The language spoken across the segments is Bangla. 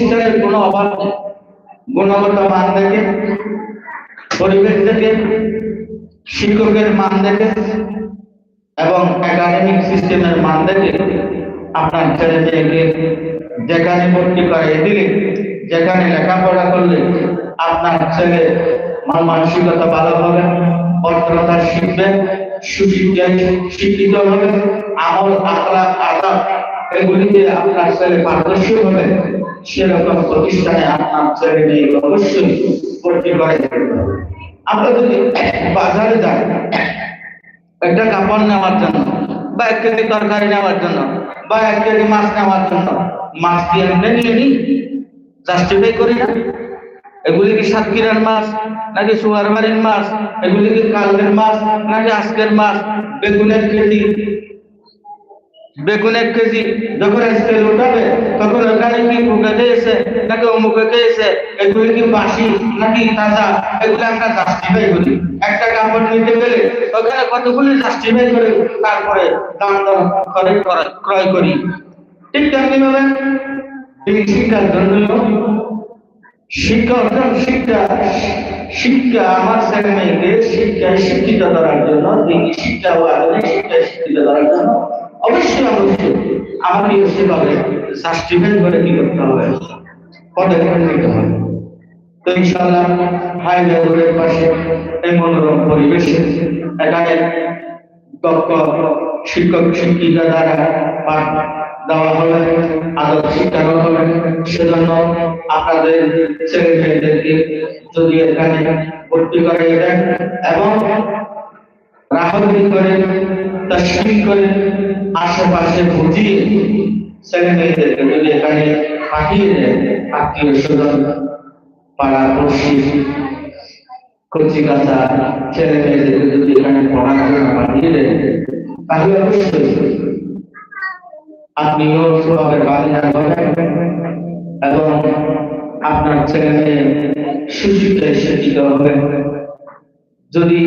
প্রতিষ্ঠানের কোনো অভাব গুণগত মান দেখে, পরিবেশ দেখে, শিক্ষকের মান দেখে, এবং একাডেমিক সিস্টেমের মান দেখে আপনার ছেলে মেয়েকে যেখানে ভর্তি করে দিলে যেখানে লেখাপড়া করলে আপনার ছেলে মানসিকতা ভালো হবে ভদ্রতা শিখবে সুশিক্ষায় শিক্ষিত হবে, আমল আখলা আদাব, এগুলিতে আপনার ছেলে পারদর্শী হবে। সেরকম প্রতিষ্ঠানে আপনার ছেলে মেয়ে অবশ্যই করে আমরা যদি বাজারে যাই, একটা কাপড় নেওয়ার জন্য, বা এক কেজি তরকারি নেওয়ার জন্য, বা এক কেজি মাছ নেওয়ার জন্য, মাছ কি এমনি নিয়ে নি জাস্টিফাই করি না। এগুলি কি সাতক্ষীরার মাছ, নাকি সুয়ারবাড়ির মাছ, এগুলি কি কালকের মাছ, নাকি আজকের মাছ, বেগুনের কেজি বেগুন এক কেজি যখন স্কেল উঠাবে, তখন ওখানে কি ফুকে দিয়েছে নাকি অমুকে দিয়েছে এগুলি কি বাসি নাকি তাজা? এগুলো আমরা জাস্টিফাই করি একটা কাপড় নিতে গেলে ওখানে কতগুলি জাস্টিফাই করে তারপরে দাম দর করে ক্রয়- করি। ঠিক তেমনি ভাবে শিক্ষার জন্য শিক্ষা অর্জন শিক্ষা শিক্ষা আমার ছেলে মেয়েকে শিক্ষায় শিক্ষিত করার জন্য দিনী শিক্ষা ও আধুনিক শিক্ষায় শিক্ষিত করার জন্য অবশ্যই অবশ্যই আমাকে সেভাবে সাস্টিফাই করে কি করতে হবে? পদক্ষেপ নিতে হবে। তো ইনশাআল্লাহ হাইওয়ে রোডের পাশে এই মনোরম পরিবেশে এখানে দক্ষ শিক্ষক, শিক্ষিকা দ্বারা পাঠ দেওয়া হবে আদর শিক্ষানো হবে। সেজন্য আপনাদের ছেলে মেয়েদেরকে যদি এখানে ভর্তি করে দেন এবং রাহতি করে? তসলিম করে? আশেপাশে বুঝিয়ে মেয়েদেরকে যদি এখানে পাঠিয়ে দেন আত্মীয় স্বজন। পাড়া পড়শি কচি কাঁচা ছেলে মেয়েদেরকে যদি এখানে পড়াশোনা পাঠিয়ে দেন তাহলে অবশ্যই আপনিও সবে বালিয়া হবেন এবং আপনার ছেলে মেয়ে সুশিক্ষায় শিক্ষিত হবে। যদি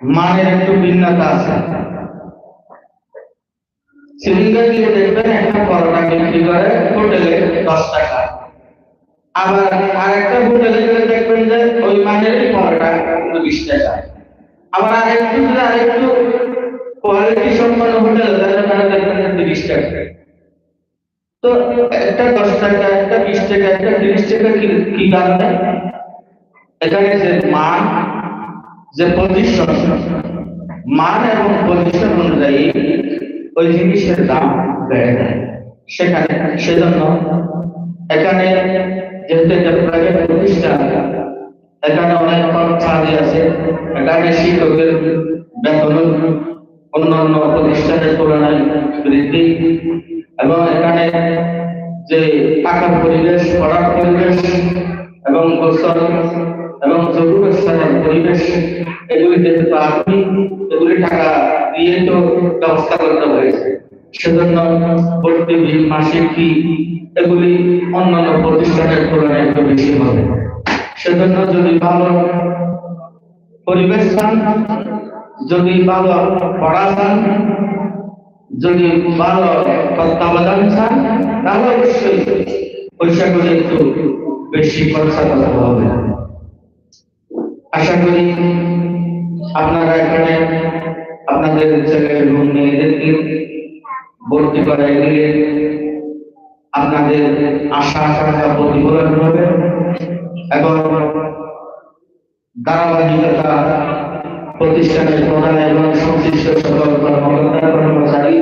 মানের একটু ভিন্নতা আছে সিলিন্ডার গিয়ে দেখবেন একটা পরোটা বিক্রি করে হোটেলে দশ টাকা আবার আরেকটা হোটেলে গেলে দেখবেন যে ওই মানেরই পরোটা বিশ টাকা আবার আরেকটু যদি আরেকটু কোয়ালিটি সম্পন্ন হোটেল তাহলে দেখবেন যে তিরিশ টাকা তো একটা দশ টাকা, একটা বিশ টাকা, একটা তিরিশ টাকা কি কি কারণে এখানে যে মান। যে পজিশন মান এবং পজিশন অনুযায়ী ওই জিনিসের দাম বেড়ে যায়। সেখানে সেজন্য এখানে যেহেতু এটা প্রাইভেট প্রতিষ্ঠান, এখানে অনেক কর্মচারী আছে, এখানে শিক্ষকের বেতন অন্যান্য প্রতিষ্ঠানের তুলনায় বৃদ্ধি এবং এখানে যে থাকার পরিবেশ, পড়ার পরিবেশ এবং গোসল এবং জরুর স্থানের পরিবেশ এগুলি যেহেতু আপনি এগুলি টাকা দিয়ে তো ব্যবস্থা করতে হয়েছে। সেজন্য ভর্তি ফি মাসিক ফি এগুলি অন্যান্য প্রতিষ্ঠানের তুলনায় একটু বেশি হবে। সেজন্য যদি ভালো পরিবেশ চান যদি ভালো পড়া চান যদি ভালো তত্ত্বাবধান চান, তাহলে অবশ্যই পয়সা করে একটু বেশি খরচা করতে হবে। আশা করি আপনারা এখানে আপনাদের ছেলে এবং মেয়েদেরকে ভর্তি করাই দিলে আপনাদের আশা, আকাঙ্ক্ষা প্রতিফলন হবে। এবং ধারাবাহিকতা প্রতিষ্ঠানের প্রধান এবং সংশ্লিষ্ট সকল কর্মকর্তা, কর্মচারী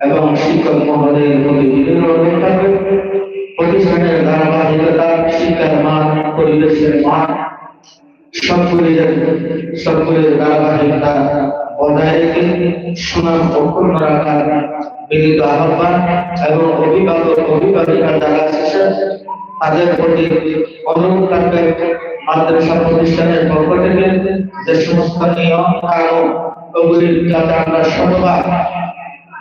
এবং শিক্ষক মহোদয়ের প্রতি বিভিন্ন থাকবে প্রতিষ্ঠানের ধারাবাহিকতা, শিক্ষার মান, পরিবেশের মান সবগুলির সবগুলির ধারাবাহিকতা বজায় রেখে সুনাম অক্ষুণ্ণ রাখার বিনীত আহ্বান এবং অভিভাবক অভিভাবিকা যারা আছেন তাদের প্রতি অনুরোধ থাকবে মাদ্রাসা প্রতিষ্ঠানের পক্ষ থেকে যে সমস্ত নিয়ম কানুন ওগুলি যাতে আমরা শতভাগ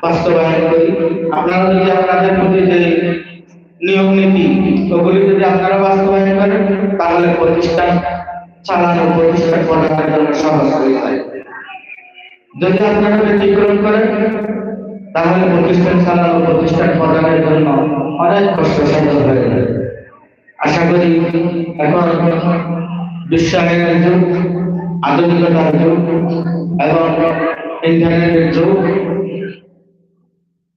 বাস্তবায়ন করি, আপনারা যদি আপনাদের প্রতি যে নিয়ম নীতি, ওগুলি যদি আপনারা বাস্তবায়ন করেন, তাহলে প্রতিষ্ঠান চালানো প্রতিষ্ঠান করার জন্য সহজ হয়ে যায়। যদি আপনারা ব্যতিক্রম করেন, তাহলে প্রতিষ্ঠান চালানো, প্রতিষ্ঠান প্রদানের জন্য অনেক কষ্ট সাধ্য হয়ে যায়। আশা করি এখন বিশ্বায়নের যুগ, আধুনিকতার যুগ, এবং ইন্টারনেটের যুগ।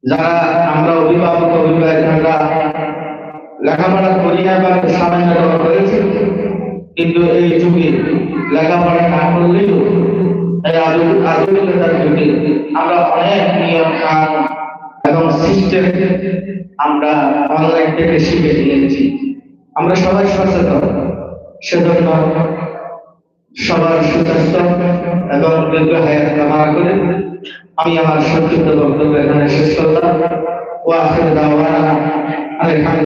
যারা আমরা অভিভাবক, অভিভাবকরা লেখাপড়া করি না বা সামান্য করেছি কিন্তু এই যুগে লেখাপড়া না করলেও আধুনিক আধুনিকতার যুগে আমরা অনেক নিয়ম এবং সিস্টেম আমরা অনলাইন থেকে শিখে নিয়েছি। আমরা সবাই সচেতন, সেজন্য সবার সুস্বাস্থ্য এবং দীর্ঘ হায়াত কামনা করে আমি আমার সংক্ষিপ্ত বক্তব্য এখানে শেষ করলাম। ও আখের দাওয়ানা আলহামদুলিল্লাহ